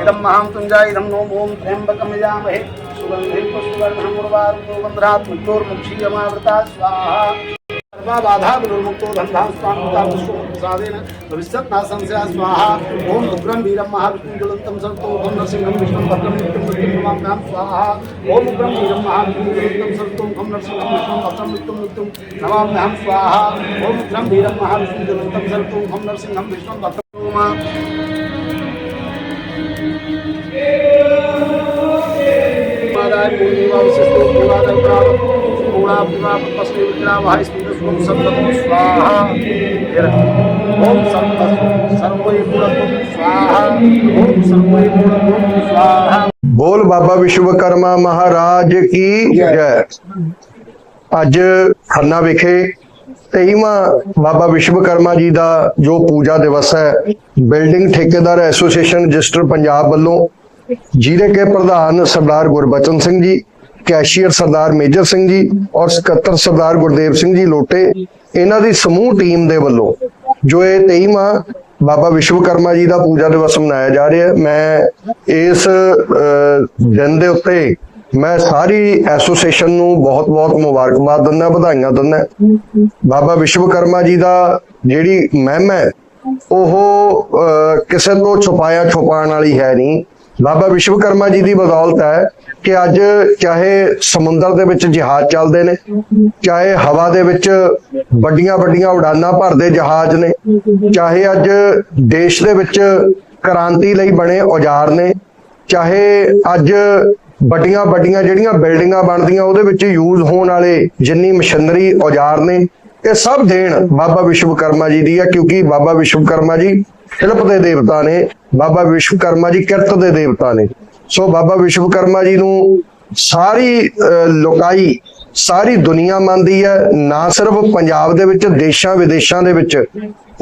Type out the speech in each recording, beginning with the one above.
इदम महामतुंजाय इदम नोम ओम त्र्यंबकम यामहे सुगंधिं पुष्पवर्धनं उर्वारुको वन्द्रात् मुक्तोर्मुक्षीयमावृता स्वाहा सर्वा बाधा विनुर्मुक्तो धन्धा स्वान्मुक्ता पुष्प प्रसादेन भविष्यत्नाशं से स्वाहा ओम उग्रम वीरम महाविष्णु ज्वलंतम सर्वतोम नरसिंहम विष्णु भद्रम मृत्युम स्वाहा ओम उग्रं वीरम महाविष्णु ज्वलंतम सर्वतोम नरसिंहम विष्णु भद्रम मृत्युम मृत्युम नमाम्यहम स्वाहा ओम उग्रम वीरम महाविष्णु ज्वलंतम सर्वतोम नरसिंहम विष्णु भद्रम स्वाहा ओम सप्त सर्वे गुणत्व स्वाहा ओम सर्वे गुणत्व स्वाहा ਬੋਲ ਬਾਬਾ ਵਿਸ਼ਵਕਰਮਾ ਮਹਾਰਾਜ ਕੀ ਜੈ ਅੱਜ ਖੰਨਾ ਵਿਖੇ 23ਵਾਂ ਬਾਬਾ ਵਿਸ਼ਵਕਰਮਾ ਜੀ ਦਾ ਜੋ ਪੂਜਾ ਦਿਵਸ ਹੈ ਬਿਲਡਿੰਗ ਠੇਕੇਦਾਰ ਐਸੋਸੀਏਸ਼ਨ ਰਜਿਸਟਰ ਪੰਜਾਬ ਵੱਲੋਂ ਜਿਹਦੇ ਕੇ ਪ੍ਰਧਾਨ ਸਰਦਾਰ ਗੁਰਬਚਨ ਸਿੰਘ ਜੀ ਕੈਸ਼ੀਅਰ ਸਰਦਾਰ ਮੇਜਰ ਸਿੰਘ ਜੀ ਔਰ ਸਕੱਤਰ ਸਰਦਾਰ ਗੁਰਦੇਵ ਸਿੰਘ ਜੀ ਲੋਟੇ ਇਹਨਾਂ ਦੀ ਸਮੂਹ ਟੀਮ ਦੇ ਵੱਲੋਂ ਜੋ ਇਹ 23ਵਾਂ ਬਾਬਾ ਵਿਸ਼ਵਕਰਮਾ ਜੀ ਦਾ ਪੂਜਾ ਦਿਵਸ ਮਨਾਇਆ ਜਾ ਰਿਹਾ ਹੈ ਮੈਂ ਇਸ ਦਿਨ ਦੇ ਉੱਤੇ ਮੈਂ ਸਾਰੀ ਐਸੋਸੀਏਸ਼ਨ ਨੂੰ ਬਹੁਤ-ਬਹੁਤ ਮੁਬਾਰਕਬਾਦ ਦਿੰਦਾ ਵਧਾਈਆਂ ਦਿੰਦਾ ਬਾਬਾ ਵਿਸ਼ਵਕਰਮਾ ਜੀ ਦਾ ਜਿਹੜੀ ਮਹਿਮਾ ਹੈ ਉਹ ਅਹ, ਕਿਸੇ ਤੋਂ ਛੁਪਾਇਆ ਛੁਪਾਉਣ ਵਾਲੀ ਹੈ ਨਹੀਂ। ਬਾਬਾ ਵਿਸ਼ਵਕਰਮਾ ਜੀ ਦੀ ਬਦੌਲਤ ਹੈ ਕਿ ਅੱਜ ਚਾਹੇ ਸਮੁੰਦਰ ਦੇ ਵਿੱਚ ਜਹਾਜ਼ ਚੱਲਦੇ ਨੇ, ਚਾਹੇ ਹਵਾ ਦੇ ਵਿੱਚ ਵੱਡੀਆਂ ਵੱਡੀਆਂ ਉਡਾਨਾਂ ਭਰਦੇ ਜਹਾਜ਼ ਨੇ, ਚਾਹੇ ਅੱਜ ਦੇਸ਼ ਦੇ ਵਿੱਚ ਕ੍ਰਾਂਤੀ ਲਈ ਬਣੇ ਔਜ਼ਾਰ ਨੇ, ਚਾਹੇ ਅੱਜ ਵੱਡੀਆਂ ਵੱਡੀਆਂ ਜਿਹੜੀਆਂ ਬਿਲਡਿੰਗਾਂ ਬਣਦੀਆਂ ਉਹਦੇ ਵਿੱਚ ਯੂਜ਼ ਹੋਣ ਵਾਲੇ ਜਿੰਨੀ ਮਸ਼ੀਨਰੀ ਔਜ਼ਾਰ ਨੇ, ਇਹ ਸਭ ਦੇਣ ਬਾਬਾ ਵਿਸ਼ਵਕਰਮਾ ਜੀ ਦੀ ਹੈ, ਕਿਉਂਕਿ ਬਾਬਾ ਵਿਸ਼ਵਕਰਮਾ ਜੀ ਸ਼ਿਲਪ ਦੇ ਦੇਵਤਾ ਨੇ, ਬਾਬਾ ਵਿਸ਼ਵਕਰਮਾ ਜੀ ਕਿਰਤ ਦੇ ਦੇਵਤਾ ਨੇ। ਸੋ ਬਾਬਾ ਵਿਸ਼ਵਕਰਮਾ ਜੀ ਨੂੰ ਸਾਰੀ ਲੋਕਾਈ, ਸਾਰੀ ਦੁਨੀਆ ਮੰਨਦੀ ਹੈ, ਨਾ ਸਿਰਫ ਪੰਜਾਬ ਦੇ ਵਿੱਚ, ਦੇਸ਼ਾਂ ਵਿਦੇਸ਼ਾਂ ਦੇ ਵਿੱਚ।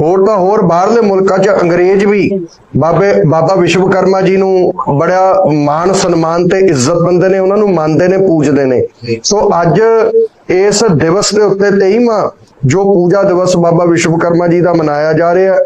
ਹੋਰ ਤਾਂ ਹੋਰ ਬਾਹਰਲੇ ਮੁਲਕਾਂ 'ਚ ਅੰਗਰੇਜ਼ ਵੀ ਬਾਬੇ, ਬਾਬਾ ਵਿਸ਼ਵਕਰਮਾ ਜੀ ਨੂੰ ਬੜਾ ਮਾਣ, ਸਨਮਾਨ ਤੇ ਇੱਜ਼ਤ ਦਿੰਦੇ ਨੇ, ਉਹਨਾਂ ਨੂੰ ਮੰਨਦੇ ਨੇ, ਪੂਜਦੇ ਨੇ। ਸੋ ਅੱਜ ਇਸ ਦਿਵਸ ਦੇ ਉੱਤੇ 23ਵਾਂ ਜੋ ਪੂਜਾ ਦਿਵਸ ਬਾਬਾ ਵਿਸ਼ਵਕਰਮਾ ਜੀ ਦਾ ਮਨਾਇਆ ਜਾ ਰਿਹਾ ਹੈ,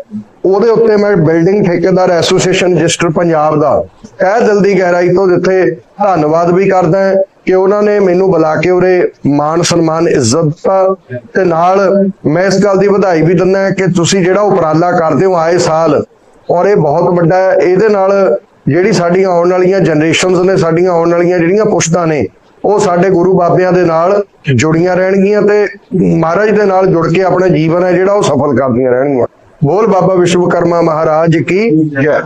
ਉਹਦੇ ਉੱਤੇ ਮੈਂ ਬਿਲਡਿੰਗ ਠੇਕੇਦਾਰ ਐਸੋਸੀਏਸ਼ਨ ਰਜਿਸਟਰ ਪੰਜਾਬ ਦਾ ਇਹ ਦਿਲ ਦੀ ਗਹਿਰਾਈ ਤੋਂ ਜਿੱਥੇ ਧੰਨਵਾਦ ਵੀ ਕਰਦਾ ਹਾਂ ਕਿ ਉਹਨਾਂ ਨੇ ਮੈਨੂੰ ਬੁਲਾ ਕੇ ਉਰੇ ਮਾਣ, ਸਨਮਾਨ, ਇੱਜ਼ਤ ਦਿੱਤਾ ਤੇ ਨਾਲ ਮੈਂ ਇਸ ਗੱਲ ਦੀ ਵਧਾਈ ਵੀ ਦਿੰਦਾ ਕਿ ਤੁਸੀਂ ਜਿਹੜਾ ਉਪਰਾਲਾ ਕਰਦੇ ਹੋ ਆਏ ਸਾਲ, ਔਰ ਇਹ ਬਹੁਤ ਵੱਡਾ ਹੈ, ਇਹਦੇ ਨਾਲ ਜਿਹੜੀ ਸਾਡੀਆਂ ਆਉਣ ਵਾਲੀਆਂ ਜਨਰੇਸ਼ਨਸ ਨੇ, ਸਾਡੀਆਂ ਆਉਣ ਵਾਲੀਆਂ ਜਿਹੜੀਆਂ ਪੁਸ਼ਤਾਂ ਨੇ ਉਹ ਸਾਡੇ ਗੁਰੂ ਬਾਬਿਆਂ ਦੇ ਨਾਲ ਜੁੜੀਆਂ ਰਹਿਣਗੀਆਂ ਤੇ ਮਹਾਰਾਜ ਦੇ ਨਾਲ ਜੁੜ ਕੇ ਆਪਣਾ ਜੀਵਨ ਹੈ ਜਿਹੜਾ ਉਹ ਸਫਲ ਕਰਦੀਆਂ ਰਹਿਣਗੀਆਂ। ਬੋਲ ਬਾਬਾ ਵਿਸ਼ਵਕਰਮਾ ਮਹਾਰਾਜ ਕੀ ਜੈ।